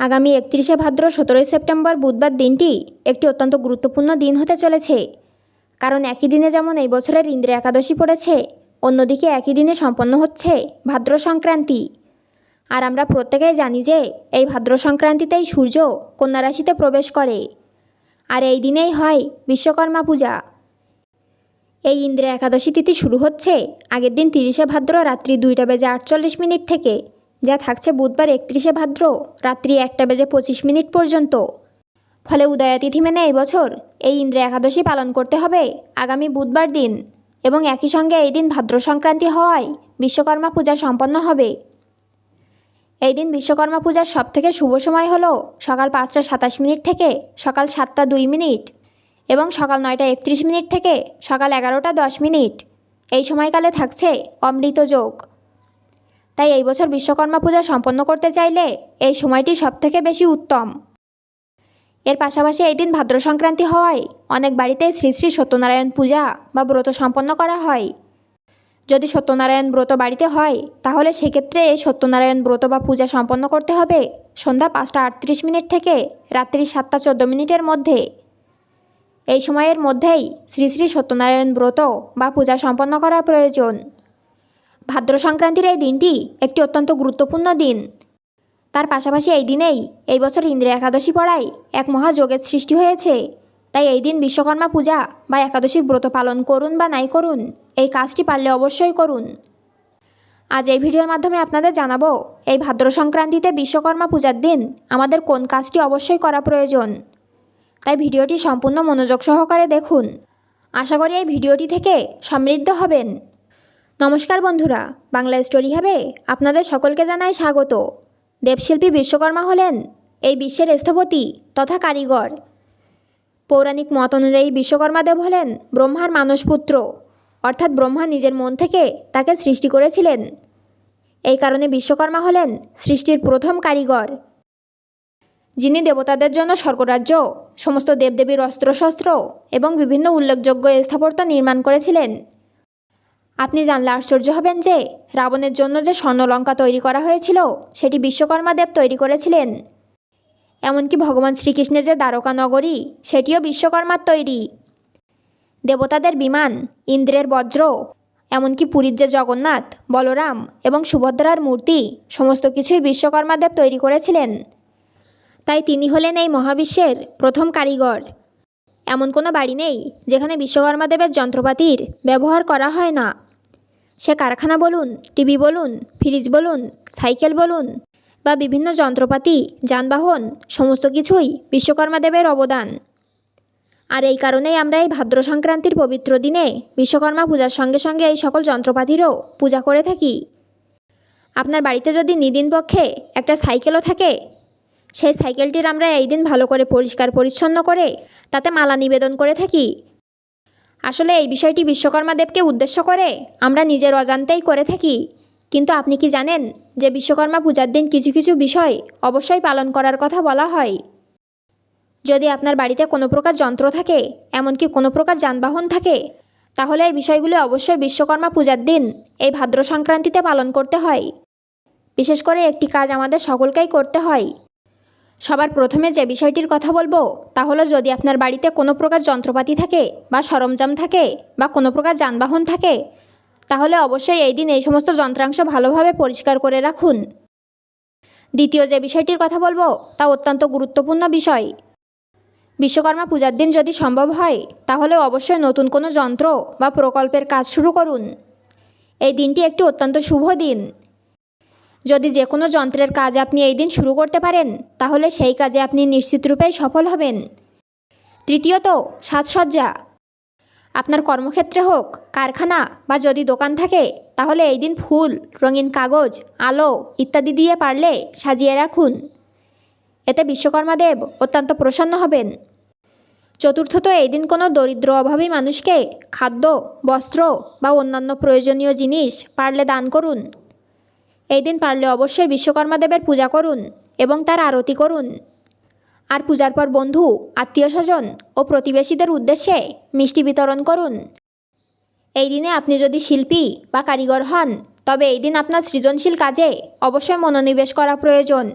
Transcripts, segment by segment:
আগামী একত্রিশে ভাদ্র সতেরোই সেপ্টেম্বর বুধবার দিনটি একটি অত্যন্ত গুরুত্বপূর্ণ দিন হতে চলেছে। কারণ একই দিনে যেমন এই বছরের ইন্দ্র একাদশী পড়েছে, অন্যদিকে একই দিনে সম্পন্ন হচ্ছে ভাদ্র সংক্রান্তি। আর আমরা প্রত্যেকেই জানি যে এই ভাদ্র সংক্রান্তিতেই সূর্য কন্যা রাশিতে প্রবেশ করে। আর এই দিনেই হয় বিশ্বকর্মা পূজা। এই ইন্দ্র একাদশী তিথি শুরু হচ্ছে আগের দিন তিরিশে ভাদ্র রাত্রি দুইটা বেজে আটচল্লিশ মিনিট থেকে। যা থাকছে বুধবার একত্রিশে ভাদ্র, রাত্রি একটা বেজে পঁচিশ মিনিট পর্যন্ত। ফলে উদয়াতিথি মেনে এই বছর এই ইন্দ্র একাদশী পালন করতে হবে আগামী বুধবার দিন এবং একই সঙ্গে এই দিন ভাদ্র সংক্রান্তি হওয়ায় বিশ্বকর্মা পূজা সম্পন্ন হবে। এই দিন বিশ্বকর্মা পূজার সবথেকে শুভ সময় হলো সকাল পাঁচটা সাতাশ মিনিট থেকে সকাল সাতটা দুই মিনিট এবং সকাল নয়টা একত্রিশ মিনিট থেকে সকাল এগারোটা দশ মিনিট। এই সময়কালে থাকছে অমৃত যোগ। তাই এই বছর বিশ্বকর্মা পূজা সম্পন্ন করতে চাইলে এই সময়টি সবথেকে বেশি উত্তম। এর পাশাপাশি এই দিন ভাদ্র সংক্রান্তি হওয়ায় অনেক বাড়িতে শ্রী শ্রী সত্যনারায়ণ পূজা বা ব্রত সম্পন্ন করা হয়। যদি সত্যনারায়ণ ব্রত বাড়িতে হয়, তাহলে সেক্ষেত্রে এই সত্যনারায়ণ ব্রত বা পূজা সম্পন্ন করতে হবে সন্ধ্যা পাঁচটা আটত্রিশ মিনিট থেকে রাত্রি সাতটা চোদ্দ মিনিটের মধ্যে। এই সময়ের মধ্যেই শ্রী শ্রী সত্যনারায়ণ ব্রত বা পূজা সম্পন্ন করা প্রয়োজন। ভাদ্র সংক্রান্তির এই দিনটি একটি অত্যন্ত গুরুত্বপূর্ণ দিন। তার পাশাপাশি এই দিনেই এই বছর ইন্দ্র একাদশী পড়ায় এক মহাযোগের সৃষ্টি হয়েছে। তাই এই দিন বিশ্বকর্মা পূজা বা একাদশীর ব্রত পালন করুন বা নাই করুন, এই কাজটি পারলে অবশ্যই করুন। আজ এই ভিডিওর মাধ্যমে আপনাদের জানাব, এই ভাদ্র সংক্রান্তিতে বিশ্বকর্মা পূজার দিন আমাদের কোন কাজটি অবশ্যই করা প্রয়োজন? তাই ভিডিওটি সম্পূর্ণ মনোযোগ সহকারে দেখুন। আশা করি এই ভিডিওটি থেকে সমৃদ্ধ হবেন। নমস্কার বন্ধুরা, বাংলা স্টোরি হবে আপনাদের সকলকে জানাই স্বাগত। দেবশিল্পী বিশ্বকর্মা হলেন এই বিশ্বের স্থপতি তথা কারিগর। পৌরাণিক মত অনুযায়ী বিশ্বকর্মা দেব হলেন ব্রহ্মার মানসপুত্র, অর্থাৎ ব্রহ্মা নিজের মন থেকে তাকে সৃষ্টি করেছিলেন। এই কারণে বিশ্বকর্মা হলেন সৃষ্টির প্রথম কারিগর, যিনি দেবতাদের জন্য স্বর্গরাজ্য, সমস্ত দেবদেবীর অস্ত্রশস্ত্র এবং বিভিন্ন উল্লেখযোগ্য স্থাপত্য নির্মাণ করেছিলেন। আপনি জানলে আশ্চর্য হবেন যে রাবণের জন্য যে স্বর্ণলঙ্কা তৈরি করা হয়েছিল, সেটি বিশ্বকর্মা দেব তৈরি করেছিলেন। এমনকি ভগবান শ্রীকৃষ্ণের যে দ্বারকা নগরী, সেটিও বিশ্বকর্মার তৈরি। দেবতাদের বিমান, ইন্দ্রের বজ্র, এমনকি পুরীর যে জগন্নাথ, বলরাম এবং সুভদ্রার মূর্তি, সমস্ত কিছুই বিশ্বকর্মা দেব তৈরি করেছিলেন। তাই তিনি হলেন এই মহাবিশ্বের প্রথম কারিগর। এমন কোনো বাড়ি নেই, যেখানে বিশ্বকর্মা দেবের যন্ত্রপাতির ব্যবহার করা হয় না। সে কারখানা বলুন, টিভি বলুন, ফ্রিজ বলুন, সাইকেল বলুন বা বিভিন্ন যন্ত্রপাতি, যানবাহন, সমস্ত কিছুই বিশ্বকর্মা দেবের অবদান। আর এই কারণেই আমরা এই ভাদ্র সংক্রান্তির পবিত্র দিনে বিশ্বকর্মা পূজার সঙ্গে সঙ্গে এই সকল যন্ত্রপাতিরও পূজা করে থাকি। আপনার বাড়িতে যদি নিদিন পক্ষে একটা সাইকেলও থাকে, সেই সাইকেলটির আমরা এই দিন ভালো করে পরিষ্কার পরিচ্ছন্ন করে তাতে মালা নিবেদন করে থাকি। আসলে এই বিষয়টি বিশ্বকর্মা দেবকে উদ্দেশ্য করে। আমরা নিজের অজান্তেই করে থাকি। কিন্তু আপনি কি জানেন যে বিশ্বকর্মা পূজার দিন কিছু কিছু বিষয় অবশ্যই পালন করার কথা বলা হয়? যদি আপনার বাড়িতে কোনো প্রকার যন্ত্র থাকে, এমনকি কোনো প্রকার যানবাহন থাকে, তাহলে এই বিষয়গুলি অবশ্যই বিশ্বকর্মা পূজার দিন এই ভাদ্র সংক্রান্তিতে পালন করতে হয়। বিশেষ করে একটি কাজ আমাদের সকলকেই করতে হয়। সবার প্রথমে যে বিষয়টির কথা বলব, তা হলো যদি আপনার বাড়িতে কোনো প্রকার যন্ত্রপাতি থাকে বা সরঞ্জাম থাকে বা কোনো প্রকার যানবাহন থাকে, তাহলে অবশ্যই এই দিন এই সমস্ত যন্ত্রাংশ ভালোভাবে পরিষ্কার করে রাখুন। দ্বিতীয় যে বিষয়টির কথা বলব, তা অত্যন্ত গুরুত্বপূর্ণ বিষয়। বিশ্বকর্মা পূজার দিন যদি সম্ভব হয়, তাহলে অবশ্যই নতুন কোনো যন্ত্র বা প্রকল্পের কাজ শুরু করুন। এই দিনটি একটি অত্যন্ত শুভ দিন। যদি যে কোনো যন্ত্রের কাজ আপনি এই দিন শুরু করতে পারেন, তাহলে সেই কাজে আপনি নিশ্চিত রূপেই সফল হবেন। তৃতীয়ত, সাজসজ্জা। আপনার কর্মক্ষেত্রে হোক, কারখানা বা যদি দোকান থাকে, তাহলে এই দিন ফুল, রঙিন কাগজ, আলো ইত্যাদি দিয়ে পারলে সাজিয়ে রাখুন। এতে বিশ্বকর্মা দেব অত্যন্ত প্রসন্ন হবেন। চতুর্থত, এই দিন কোনো দরিদ্র অভাবী মানুষকে খাদ্য, বস্ত্র বা অন্যান্য প্রয়োজনীয় জিনিস পারলে দান করুন। এই দিন পারলে অবশ্যই বিশ্বকর্মা দেবের পূজা করুন এবং তার আরতি করুন। আর পূজার পর বন্ধু আত্মীয় স্বজন ও প্রতিবেশীদের উদ্দেশ্যে মিষ্টি বিতরণ করুন। এই দিনে আপনি যদি শিল্পী বা কারিগর হন, তবে এই দিন আপনার সৃজনশীল কাজে অবশ্যই মনোনিবেশ করা প্রয়োজন।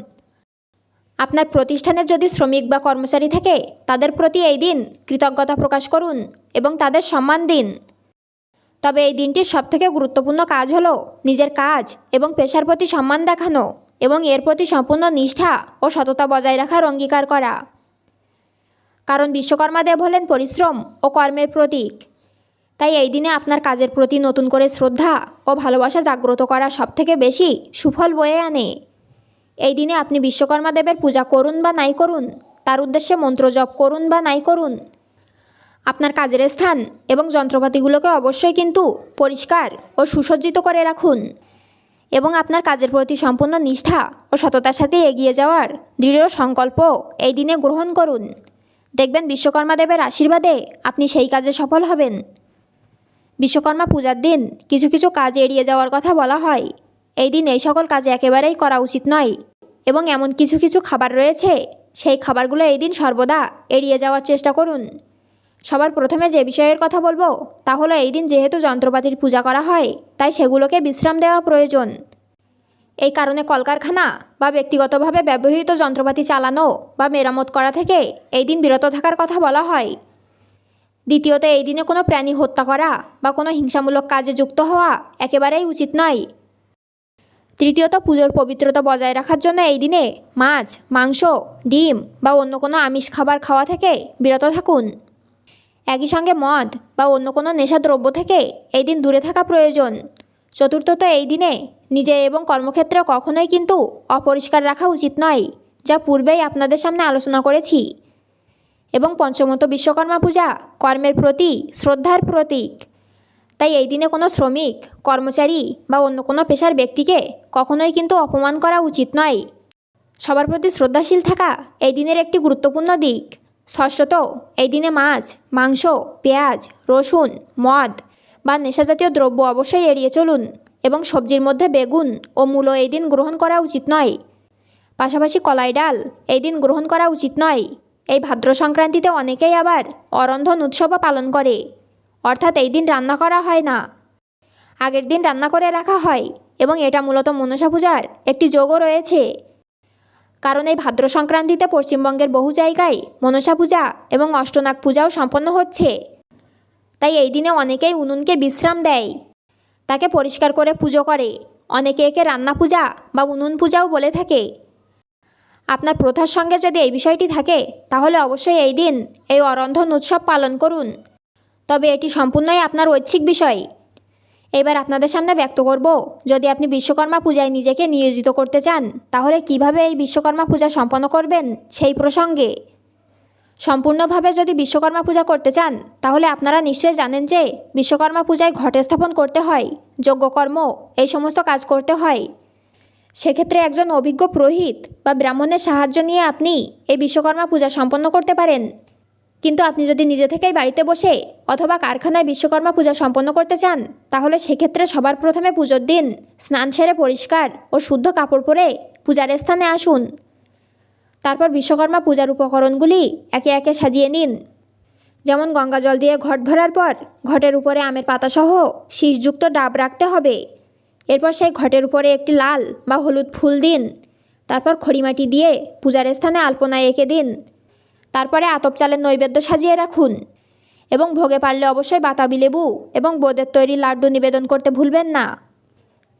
আপনার প্রতিষ্ঠানের যদি শ্রমিক বা কর্মচারী থাকে, তাদের প্রতি এই দিন কৃতজ্ঞতা প্রকাশ করুন এবং তাদের সম্মান দিন। তবে এই দিনটির সবথেকে গুরুত্বপূর্ণ কাজ হলো নিজের কাজ এবং পেশার প্রতি সম্মান দেখানো এবং এর প্রতি সম্পূর্ণ নিষ্ঠা ও সততা বজায় রাখার অঙ্গীকার করা। কারণ বিশ্বকর্মা দেব হলেন পরিশ্রম ও কর্মের প্রতীক। তাই এই দিনে আপনার কাজের প্রতি নতুন করে শ্রদ্ধা ও ভালোবাসা জাগ্রত করা সবথেকে বেশি সুফল বয়ে আনে। এই দিনে আপনি বিশ্বকর্মা দেবের পূজা করুন বা নাই করুন, তার উদ্দেশ্যে মন্ত্র জপ করুন বা নাই করুন আপনার কাজের স্থান এবং যন্ত্রপাতিগুলোকে অবশ্যই কিন্তু পরিষ্কার ও সুসজ্জিত করে রাখুন এবং আপনার কাজের প্রতি সম্পূর্ণ নিষ্ঠা ও সততার সাথে এগিয়ে যাওয়ার দৃঢ় সংকল্প এই দিনে গ্রহণ করুন। দেখবেন বিশ্বকর্মা দেবের আশীর্বাদে আপনি সেই কাজে সফল হবেন। বিশ্বকর্মা পূজার দিন কিছু কিছু কাজ এড়িয়ে যাওয়ার কথা বলা হয়। এই দিন এই সকল কাজ একেবারেই করা উচিত নয় এবং এমন কিছু কিছু খাবার রয়েছে, সেই খাবারগুলো এই দিন সর্বদা এড়িয়ে যাওয়ার চেষ্টা করুন। সবার প্রথমে যে বিষয়ের কথা বলব, তা হলো এই দিন যেহেতু যন্ত্রপাতির পূজা করা হয়, তাই সেগুলোকে বিশ্রাম দেওয়া প্রয়োজন। এই কারণে কলকারখানা বা ব্যক্তিগতভাবে ব্যবহৃত যন্ত্রপাতি চালানো বা মেরামত করা থেকে এই দিন বিরত থাকার কথা বলা হয়। দ্বিতীয়ত, এই দিনে কোনো প্রাণী হত্যা করা বা কোনো হিংসামূলক কাজে যুক্ত হওয়া একেবারেই উচিত নয়। তৃতীয়ত, পুজোর পবিত্রতা বজায় রাখার জন্য এই দিনে মাছ, মাংস, ডিম বা অন্য কোনো আমিষ খাবার খাওয়া থেকে বিরত থাকুন। একই সঙ্গে মদ বা অন্য কোনো নেশাদ্রব্য থেকে এই দিন দূরে থাকা প্রয়োজন। চতুর্থত এই দিনে নিজে এবং কর্মক্ষেত্রে কখনোই কিন্তু অপরিষ্কার রাখা উচিত নয়, যা পূর্বেই আপনাদের সামনে আলোচনা করেছি। এবং পঞ্চমত বিশ্বকর্মা পূজা কর্মের প্রতি, শ্রদ্ধার প্রতীক। তাই এই দিনে কোনো শ্রমিক, কর্মচারী বা অন্য কোনো পেশার ব্যক্তিকে কখনোই কিন্তু অপমান করা উচিত নয়। সবার প্রতি শ্রদ্ধাশীল থাকা এই দিনের একটি গুরুত্বপূর্ণ দিক। ষষ্ঠত এই দিনে মাছ, মাংস, পেঁয়াজ, রসুন, মদ বা নেশাজাতীয় দ্রব্য অবশ্যই এড়িয়ে চলুন এবং সবজির মধ্যে বেগুন ও মূলো এই দিন গ্রহণ করা উচিত নয়। পাশাপাশি কলাই ডাল এই দিন গ্রহণ করা উচিত নয়। এই ভাদ্র সংক্রান্তিতে অনেকেই আবার অরন্ধন উৎসবও পালন করে। অর্থাৎ এই দিন রান্না করা হয় না। আগের দিন রান্না করে রাখা হয় এবং এটা মূলত মনসা পূজার একটি যোগও রয়েছে। কারণ এই ভাদ্র সংক্রান্তিতে পশ্চিমবঙ্গের বহু জায়গায় মনসা পূজা এবং অষ্টনাগ পূজাও সম্পন্ন হচ্ছে। তাই এই দিনে অনেকেই উনুনকে বিশ্রাম দেয়। তাকে পরিষ্কার করে পুজো করে। অনেকে একে রান্না পূজা বা উনুন পূজাও বলে থাকে। আপনার প্রথার সঙ্গে যদি এই বিষয়টি থাকে, তাহলে অবশ্যই এই দিন এই অরন্ধন উৎসব পালন করুন। তবে এটি সম্পূর্ণই আপনার ঐচ্ছিক বিষয়। এবার আপনাদের সামনে ব্যক্ত করব, যদি আপনি বিশ্বকর্মা পূজায় নিজেকে নিয়োজিত করতে চান, তাহলে কীভাবে এই বিশ্বকর্মা পূজা সম্পন্ন করবেন, সেই প্রসঙ্গে। সম্পূর্ণভাবে যদি বিশ্বকর্মা পূজা করতে চান, তাহলে আপনারা নিশ্চয়ই জানেন যে বিশ্বকর্মা পূজায় ঘটে স্থাপন করতে হয়, যজ্ঞকর্ম, এই সমস্ত কাজ করতে হয়। সেক্ষেত্রে একজন অভিজ্ঞ পুরোহিত বা ব্রাহ্মণের সাহায্য নিয়ে আপনি এই বিশ্বকর্মা পূজা সম্পন্ন করতে পারেন। কিন্তু আপনি যদি নিজে থেকেই বাড়িতে বসে অথবা কারখানায় বিশ্বকর্মা পূজা সম্পন্ন করতে চান, তাহলে সেক্ষেত্রে সবার প্রথমে পুজোর দিন স্নান সেরে পরিষ্কার ও শুদ্ধ কাপড় পরে পূজার স্থানে আসুন। তারপর বিশ্বকর্মা পূজার উপকরণগুলি একে একে সাজিয়ে নিন। যেমন গঙ্গা জল দিয়ে ঘট ভরার পর ঘটের উপরে আমের পাতাসহ শীষযুক্ত ডাব রাখতে হবে। এরপর সেই ঘটের উপরে একটি লাল বা হলুদ ফুল দিন। তারপর খড়িমাটি দিয়ে পূজার স্থানে আলপনায় এঁকে দিন। তারপরে আতপ চালের নৈবেদ্য সাজিয়ে রাখুন। এবং ভোগে পারলে অবশ্যই বাতাবি লেবু এবং বোদের তৈরি লাড্ডু নিবেদন করতে ভুলবেন না।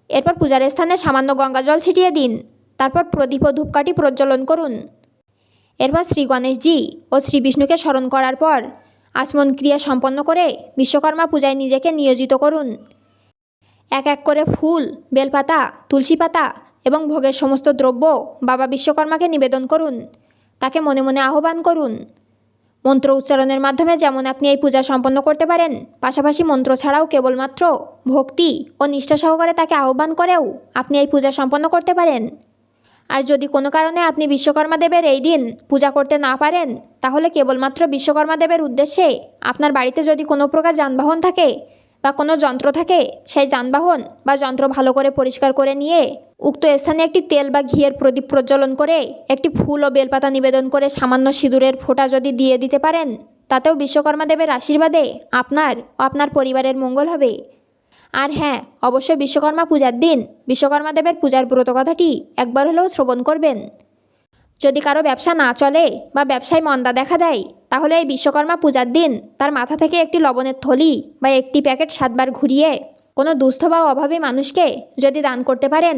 এরপর পূজার স্থানে সামান্য গঙ্গা জল ছিটিয়ে দিন। তারপর প্রদীপ ও ধূপকাঠি প্রজ্বলন করুন। এরপর শ্রী গণেশজি ও শ্রী বিষ্ণুকে স্মরণ করার পর আচমন ক্রিয়া সম্পন্ন করে বিশ্বকর্মা পূজায় নিজেকে নিয়োজিত করুন। এক এক করে ফুল, বেলপাতা, তুলসী পাতা এবং ভোগের সমস্ত দ্রব্য বাবা বিশ্বকর্মাকে নিবেদন করুন। তাকে মনে মনে আহ্বান করুন। মন্ত্র উচ্চারণের মাধ্যমে যেমন আপনি এই পূজা সম্পন্ন করতে পারেন, পাশাপাশি মন্ত্র ছাড়াও কেবলমাত্র ভক্তি ও নিষ্ঠা সহকারে তাকে আহ্বান করেও আপনি এই পূজা সম্পন্ন করতে পারেন। আর যদি কোনো কারণে আপনি বিশ্বকর্মা দেবের এই দিন পূজা করতে না পারেন, তাহলে কেবলমাত্র বিশ্বকর্মা দেবের উদ্দেশ্যে আপনার বাড়িতে যদি কোনো প্রকার যানবাহন থাকে বা কোনো যন্ত্র থাকে, সেই যানবাহন বা যন্ত্র ভালো করে পরিষ্কার করে নিয়ে উক্ত স্থানে একটি তেল বা ঘিয়ের প্রদীপ প্রজ্বলন করে, একটি ফুল ও বেলপাতা নিবেদন করে সামান্য সিঁদুরের ফোঁটা যদি দিয়ে দিতে পারেন, তাতেও বিশ্বকর্মা দেবের আশীর্বাদে আপনার ও আপনার পরিবারের মঙ্গল হবে। আর হ্যাঁ অবশ্যই বিশ্বকর্মা পূজার দিন, বিশ্বকর্মা দেবের পূজার ব্রত কথাটি একবার হলেও শ্রবণ করবেন। যদি কারও ব্যবসা না চলে বা ব্যবসায় মন্দা দেখা দেয় তাহলে এই বিশ্বকর্মা পূজার দিন তার মাথা থেকে একটি লবণের থলি বা একটি প্যাকেট সাতবার ঘুরিয়ে কোনো দুস্থ বা অভাবী মানুষকে যদি দান করতে পারেন,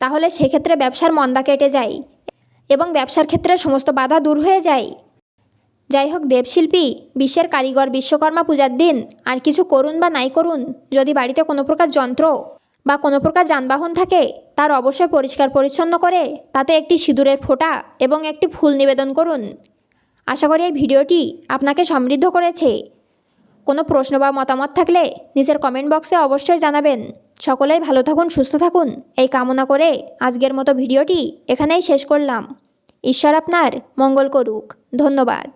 তাহলে সেক্ষেত্রে ব্যবসার মন্দা কেটে যায় এবং ব্যবসার ক্ষেত্রে সমস্ত বাধা দূর হয়ে যায়। যাই হোক, দেবশিল্পী, বিশ্বের কারিগর বিশ্বকর্মা পূজার দিন আর কিছু করুন বা নাই করুন, যদি বাড়িতে কোনো প্রকার যন্ত্র বা কোনো প্রকার যানবাহন থাকে, তার অবশ্যই পরিষ্কার পরিচ্ছন্ন করে তাতে একটি সিঁদুরের ফোঁটা এবং একটি ফুল নিবেদন করুন। আশা করি এই ভিডিওটি আপনাকে সমৃদ্ধ করেছে। কোনো প্রশ্ন বা মতামত থাকলে নিজের কমেন্ট বক্সে অবশ্যই জানাবেন। সকলেই ভালো থাকুন, সুস্থ থাকুন। এই কামনা করে আজকের মতো ভিডিওটি এখানেই শেষ করলাম। ঈশ্বর আপনার মঙ্গল করুক। ধন্যবাদ।